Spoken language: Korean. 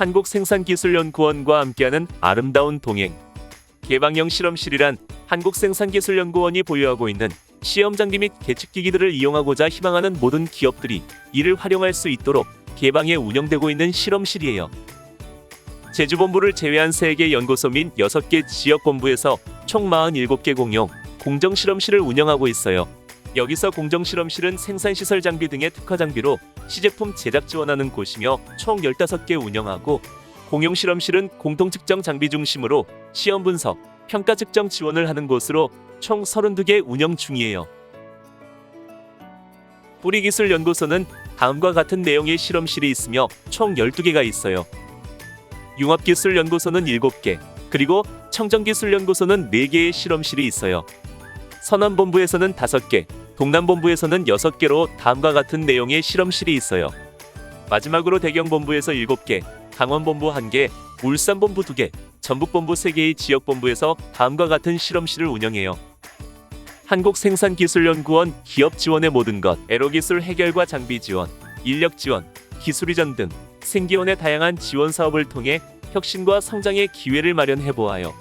한국생산기술연구원과 함께하는 아름다운 동행. 개방형 실험실이란 한국생산기술연구원이 보유하고 있는 시험 장비 및 계측기기들을 이용하고자 희망하는 모든 기업들이 이를 활용할 수 있도록 개방해 운영되고 있는 실험실이에요. 제주본부를 제외한 3개 연구소 및 6개 지역본부에서 총 47개 공용 공정실험실을 운영하고 있어요. 여기서 공정실험실은 생산시설 장비 등의 특화 장비로 시제품 제작 지원하는 곳이며 총 15개 운영하고 공용 실험실은 공통 측정 장비 중심으로 시험 분석, 평가 측정 지원을 하는 곳으로 총 32개 운영 중이에요. 뿌리기술연구소는 다음과 같은 내용의 실험실이 있으며 총 12개가 있어요. 융합기술연구소는 7개, 그리고 청정기술연구소는 4개의 실험실이 있어요. 서남본부에서는 5개, 동남본부에서는 6개로 다음과 같은 내용의 실험실이 있어요. 마지막으로 대경본부에서 7개, 강원본부 1개, 울산본부 2개, 전북본부 3개의 지역본부에서 다음과 같은 실험실을 운영해요. 한국생산기술연구원 기업 지원의 모든 것, 에로기술 해결과 장비 지원, 인력 지원, 기술 이전 등 생기원의 다양한 지원 사업을 통해 혁신과 성장의 기회를 마련해 보아요.